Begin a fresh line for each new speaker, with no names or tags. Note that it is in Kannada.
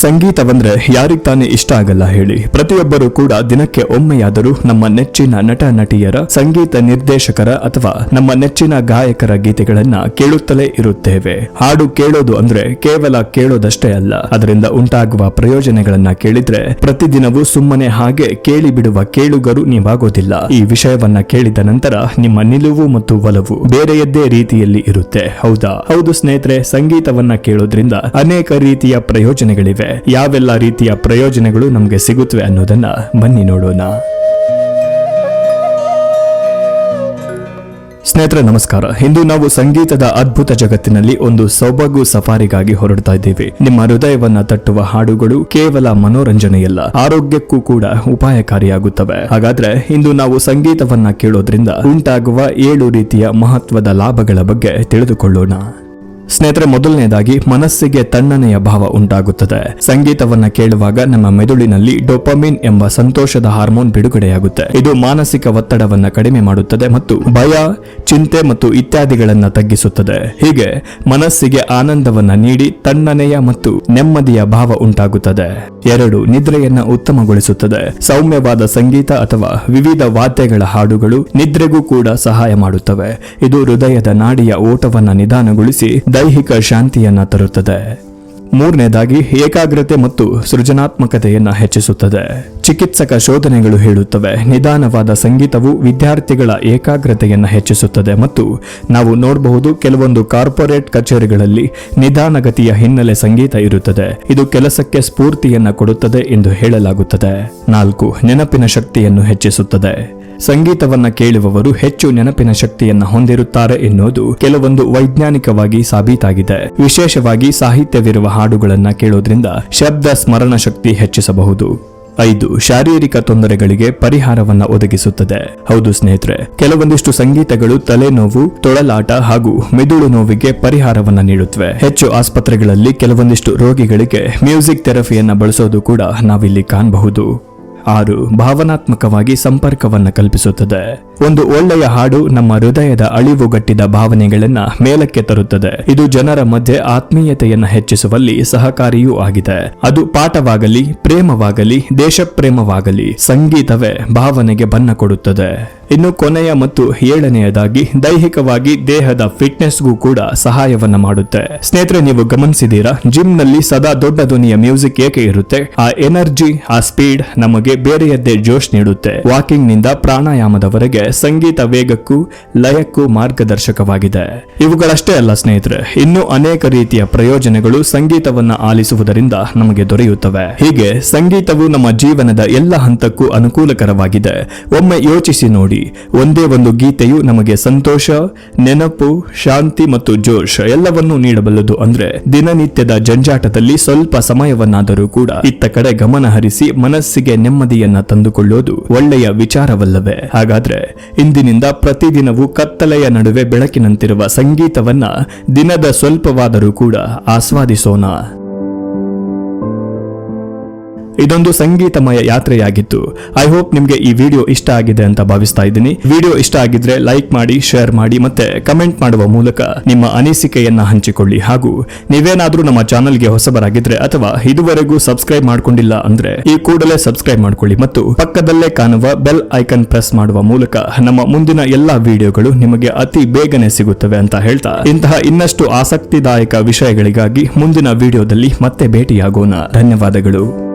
ಸಂಗೀತವಂದ್ರೆ ಯಾರಿಗೆ ತಾನೇ ಇಷ್ಟ ಆಗಲ್ಲ ಹೇಳಿ. ಪ್ರತಿಯೊಬ್ಬರೂ ಕೂಡ ದಿನಕ್ಕೆ ಒಮ್ಮೆಯಾದರೂ ನಮ್ಮ ನೆಚ್ಚಿನ ನಟ ನಟಿಯರ ಸಂಗೀತ ನಿರ್ದೇಶಕರ ಅಥವಾ ನಮ್ಮ ನೆಚ್ಚಿನ ಗಾಯಕರ ಗೀತೆಗಳನ್ನ ಕೇಳುತ್ತಲೇ ಇರುತ್ತೇವೆ. ಹಾಡು ಕೇಳೋದು ಅಂದ್ರೆ ಕೇವಲ ಕೇಳೋದಷ್ಟೇ ಅಲ್ಲ. ಅದರಿಂದ ಉಂಟಾಗುವ ಪ್ರಯೋಜನಗಳನ್ನ ಕೇಳಿದ್ರೆ ಪ್ರತಿದಿನವೂ ಸುಮ್ಮನೆ ಹಾಗೆ ಕೇಳಿ ಬಿಡುವ ಕೇಳುಗರು ನೀವಾಗೋದಿಲ್ಲ. ಈ ವಿಷಯವನ್ನ ಕೇಳಿದ ನಂತರ ನಿಮ್ಮ ನಿಲುವು ಮತ್ತು ಒಲವು ಬೇರೆಯದ್ದೇ ರೀತಿಯಲ್ಲಿ ಇರುತ್ತೆ. ಹೌದಾ? ಹೌದು ಸ್ನೇಹಿತರೆ, ಸಂಗೀತವನ್ನ ಕೇಳೋದ್ರಿಂದ ಅನೇಕ ರೀತಿಯ ಪ್ರಯೋಜನಗಳಿವೆ. ಯಾವೆಲ್ಲ ರೀತಿಯ ಪ್ರಯೋಜನಗಳು ನಮಗೆ ಸಿಗುತ್ತವೆ ಅನ್ನೋದನ್ನ ಬನ್ನಿ ನೋಡೋಣ. ಸ್ನೇಹಿತರೆ, ನಮಸ್ಕಾರ. ಇಂದು ನಾವು ಸಂಗೀತದ ಅದ್ಭುತ ಜಗತ್ತಿನಲ್ಲಿ ಒಂದು ಸೊಬಗು ಸಫಾರಿಗಾಗಿ ಹೊರಡ್ತಾ ಇದ್ದೇವೆ. ನಿಮ್ಮ ಹೃದಯವನ್ನ ತಟ್ಟುವ ಹಾಡುಗಳು ಕೇವಲ ಮನೋರಂಜನೆಯಲ್ಲ, ಆರೋಗ್ಯಕ್ಕೂ ಕೂಡ ಉಪಾಯಕಾರಿಯಾಗುತ್ತವೆ. ಹಾಗಾದ್ರೆ ಇಂದು ನಾವು ಸಂಗೀತವನ್ನ ಕೇಳೋದ್ರಿಂದ ಉಂಟಾಗುವ ಏಳು ರೀತಿಯ ಮಹತ್ವದ ಲಾಭಗಳ ಬಗ್ಗೆ ತಿಳಿದುಕೊಳ್ಳೋಣ. ಸ್ನೇಹಿತರೆ ಮೊದಲನೆಯದಾಗಿ ಮನಸ್ಸಿಗೆ ತಣ್ಣನೆಯ ಭಾವ ಉಂಟಾಗುತ್ತದೆ. ಸಂಗೀತವನ್ನ ಕೇಳುವಾಗ ನಮ್ಮ ಮೆದುಳಿನಲ್ಲಿ ಡೊಪಮಿನ್ ಎಂಬ ಸಂತೋಷದ ಹಾರ್ಮೋನ್ ಬಿಡುಗಡೆಯಾಗುತ್ತೆ. ಇದು ಮಾನಸಿಕ ಒತ್ತಡವನ್ನ ಕಡಿಮೆ ಮಾಡುತ್ತದೆ ಮತ್ತು ಭಯ, ಚಿಂತೆ ಮತ್ತು ಇತ್ಯಾದಿಗಳನ್ನ ತಗ್ಗಿಸುತ್ತದೆ. ಹೀಗೆ ಮನಸ್ಸಿಗೆ ಆನಂದವನ್ನ ನೀಡಿ ತಣ್ಣನೆಯ ಮತ್ತು ನೆಮ್ಮದಿಯ ಭಾವ ಉಂಟಾಗುತ್ತದೆ. ಎರಡು, ನಿದ್ರೆಯನ್ನ ಉತ್ತಮಗೊಳಿಸುತ್ತದೆ. ಸೌಮ್ಯವಾದ ಸಂಗೀತ ಅಥವಾ ವಿವಿಧ ವಾದ್ಯಗಳ ಹಾಡುಗಳು ನಿದ್ರೆಗೂ ಕೂಡ ಸಹಾಯ ಮಾಡುತ್ತವೆ. ಇದು ಹೃದಯದ ನಾಡಿಯ ಓಟವನ್ನ ನಿಧಾನಗೊಳಿಸಿ ದೈಹಿಕ ಶಾಂತಿಯನ್ನು ತರುತ್ತದೆ. ಮೂರನೇದಾಗಿ ಏಕಾಗ್ರತೆ ಮತ್ತು ಸೃಜನಾತ್ಮಕತೆಯನ್ನು ಹೆಚ್ಚಿಸುತ್ತದೆ. ಚಿಕಿತ್ಸಕ ಶೋಧನೆಗಳು ಹೇಳುತ್ತವೆ. ನಿಧಾನವಾದ ಸಂಗೀತವು ವಿದ್ಯಾರ್ಥಿಗಳ ಏಕಾಗ್ರತೆಯನ್ನು ಹೆಚ್ಚಿಸುತ್ತದೆ ಮತ್ತು ನಾವು ನೋಡಬಹುದು ಕೆಲವೊಂದು ಕಾರ್ಪೊರೇಟ್ ಕಚೇರಿಗಳಲ್ಲಿ ನಿಧಾನಗತಿಯ ಹಿನ್ನೆಲೆ ಸಂಗೀತ ಇರುತ್ತದೆ. ಇದು ಕೆಲಸಕ್ಕೆ ಸ್ಫೂರ್ತಿಯನ್ನ ಕೊಡುತ್ತದೆ ಎಂದು ಹೇಳಲಾಗುತ್ತದೆ. ನಾಲ್ಕು, ನೆನಪಿನ ಶಕ್ತಿಯನ್ನು ಹೆಚ್ಚಿಸುತ್ತದೆ. ಸಂಗೀತವನ್ನ ಕೇಳುವವರು ಹೆಚ್ಚು ನೆನಪಿನ ಶಕ್ತಿಯನ್ನ ಹೊಂದಿರುತ್ತಾರೆ ಎನ್ನುವುದು ಕೆಲವೊಂದು ವೈಜ್ಞಾನಿಕವಾಗಿ ಸಾಬೀತಾಗಿದೆ. ವಿಶೇಷವಾಗಿ ಸಾಹಿತ್ಯವಿರುವ ಹಾಡುಗಳನ್ನ ಕೇಳೋದ್ರಿಂದ ಶಬ್ದ ಸ್ಮರಣ ಶಕ್ತಿ ಹೆಚ್ಚಿಸಬಹುದು. ಐದು, ಶಾರೀರಿಕ ತೊಂದರೆಗಳಿಗೆ ಪರಿಹಾರವನ್ನ ಒದಗಿಸುತ್ತದೆ. ಹೌದು ಸ್ನೇಹಿತರೆ, ಕೆಲವೊಂದಿಷ್ಟು ಸಂಗೀತಗಳು ತಲೆನೋವು, ತೊಳಲಾಟ ಹಾಗೂ ಮೆದುಳು ನೋವಿಗೆ ಪರಿಹಾರವನ್ನ ನೀಡುತ್ತವೆ. ಹೆಚ್ಚು ಆಸ್ಪತ್ರೆಗಳಲ್ಲಿ ಕೆಲವೊಂದಿಷ್ಟು ರೋಗಿಗಳಿಗೆ ಮ್ಯೂಸಿಕ್ ಥೆರಪಿಯನ್ನ ಬಳಸೋದು ಕೂಡ ನಾವಿಲ್ಲಿ ಕಾಣಬಹುದು. ಆರು ಭಾವನಾತ್ಮಕವಾಗಿ ಸಂಪರ್ಕವನ್ನು ಕಲ್ಪಿಸುತ್ತದೆ. ಒಂದು ಒಳ್ಳೆಯ ಹಾಡು ನಮ್ಮ ಹೃದಯದ ಅಳಿವುಗಟ್ಟಿದ ಭಾವನೆಗಳನ್ನ ಮೇಲಕ್ಕೆ ತರುತ್ತದೆ. ಇದು ಜನರ ಮಧ್ಯೆ ಆತ್ಮೀಯತೆಯನ್ನು ಹೆಚ್ಚಿಸುವಲ್ಲಿ ಸಹಕಾರಿಯೂ ಆಗಿದೆ. ಅದು ಪಾಠವಾಗಲಿ, ಪ್ರೇಮವಾಗಲಿ, ದೇಶಪ್ರೇಮವಾಗಲಿ, ಸಂಗೀತವೇ ಭಾವನೆಗೆ ಬಣ್ಣ ಕೊಡುತ್ತದೆ. ಇನ್ನು ಕೊನೆಯ ಮತ್ತು ಏಳನೆಯದಾಗಿ, ದೈಹಿಕವಾಗಿ ದೇಹದ ಫಿಟ್ನೆಸ್ಗೂ ಕೂಡ ಸಹಾಯವನ್ನ ಮಾಡುತ್ತೆ. ಸ್ನೇಹಿತರೆ, ನೀವು ಗಮನಿಸಿದೀರಾ ಜಿಮ್ನಲ್ಲಿ ಸದಾ ದೊಡ್ಡ ಧ್ವನಿಯ ಮ್ಯೂಸಿಕ್ ಏಕೆ ಇರುತ್ತೆ? ಆ ಎನರ್ಜಿ, ಆ ಸ್ಪೀಡ್ ನಮಗೆ ಬೇರೆಯದ್ದೇ ಜೋಶ್ ನೀಡುತ್ತೆ. ವಾಕಿಂಗ್ನಿಂದ ಪ್ರಾಣಾಯಾಮದವರೆಗೆ ಸಂಗೀತ ವೇಗಕ್ಕೂ ಲಯಕ್ಕೂ ಮಾರ್ಗದರ್ಶಕವಾಗಿದೆ. ಇವುಗಳಷ್ಟೇ ಅಲ್ಲ ಸ್ನೇಹಿತರೆ, ಇನ್ನೂ ಅನೇಕ ರೀತಿಯ ಪ್ರಯೋಜನಗಳು ಸಂಗೀತವನ್ನ ಆಲಿಸುವುದರಿಂದ ನಮಗೆ ದೊರೆಯುತ್ತವೆ. ಹೀಗೆ ಸಂಗೀತವು ನಮ್ಮ ಜೀವನದ ಎಲ್ಲ ಹಂತಕ್ಕೂ ಅನುಕೂಲಕರವಾಗಿದೆ. ಒಮ್ಮೆ ಯೋಚಿಸಿ ನೋಡಿ ಒಂದೇ ಒಂದು ಗೀತೆಯು ನಮಗೆ ಸಂತೋಷ, ನೆನಪು, ಶಾಂತಿ ಮತ್ತು ಜೋಶ್ ಎಲ್ಲವನ್ನೂ ನೀಡಬಲ್ಲದು. ಅಂದ್ರೆ ದಿನನಿತ್ಯದ ಜಂಜಾಟದಲ್ಲಿ ಸ್ವಲ್ಪ ಸಮಯವನ್ನಾದರೂ ಕೂಡ ಇತ್ತ ಕಡೆ ಗಮನ ಹರಿಸಿ ಮನಸ್ಸಿಗೆ ನೆಮ್ಮದಿಯನ್ನ ತಂದುಕೊಳ್ಳೋದು ಒಳ್ಳೆಯ ವಿಚಾರವಲ್ಲವೇ? ಹಾಗಾದ್ರೆ ಇಂದಿನಿಂದ ಪ್ರತಿದಿನವೂ ಕತ್ತಲೆಯ ನಡುವೆ ಬೆಳಕಿನಂತಿರುವ ಸಂಗೀತವನ್ನ ದಿನದ ಸ್ವಲ್ಪವಾದರೂ ಕೂಡ ಆಸ್ವಾದಿಸೋಣ. ಇದೊಂದು ಸಂಗೀತಮಯ ಯಾತ್ರೆಯಾಗಿತ್ತು. ಐ ಹೋಪ್ ನಿಮಗೆ ಈ ವಿಡಿಯೋ ಇಷ್ಟ ಆಗಿದೆ ಅಂತ ಭಾವಿಸ್ತಾ ಇದ್ದೀನಿ. ವಿಡಿಯೋ ಇಷ್ಟ ಆಗಿದ್ರೆ ಲೈಕ್ ಮಾಡಿ ಶೇರ್ ಮಾಡಿ ಮತ್ತೆ ಕಮೆಂಟ್ ಮಾಡುವ ಮೂಲಕ ನಿಮ್ಮ ಅನಿಸಿಕೆಯನ್ನ ಹಂಚಿಕೊಳ್ಳಿ. ಹಾಗೂ ನೀವೇನಾದ್ರೂ ನಮ್ಮ ಚಾನಲ್ಗೆ ಹೊಸಬರಾಗಿದ್ರೆ ಅಥವಾ ಇದುವರೆಗೂ ಸಬ್ಸ್ಕ್ರೈಬ್ ಮಾಡ್ಕೊಂಡಿಲ್ಲ ಅಂದ್ರೆ ಈ ಕೂಡಲೇ ಸಬ್ಸ್ಕ್ರೈಬ್ ಮಾಡ್ಕೊಳ್ಳಿ ಮತ್ತು ಪಕ್ಕದಲ್ಲೇ ಕಾಣುವ ಬೆಲ್ ಐಕನ್ ಪ್ರೆಸ್ ಮಾಡುವ ಮೂಲಕ ನಮ್ಮ ಮುಂದಿನ ಎಲ್ಲಾ ವಿಡಿಯೋಗಳು ನಿಮಗೆ ಅತಿ ಬೇಗನೆ ಸಿಗುತ್ತವೆ ಅಂತ ಹೇಳ್ತಾ ಇಂತಹ ಇನ್ನಷ್ಟು ಆಸಕ್ತಿದಾಯಕ ವಿಷಯಗಳಿಗಾಗಿ ಮುಂದಿನ ವಿಡಿಯೋದಲ್ಲಿ ಮತ್ತೆ ಭೇಟಿಯಾಗೋಣ. ಧನ್ಯವಾದಗಳು.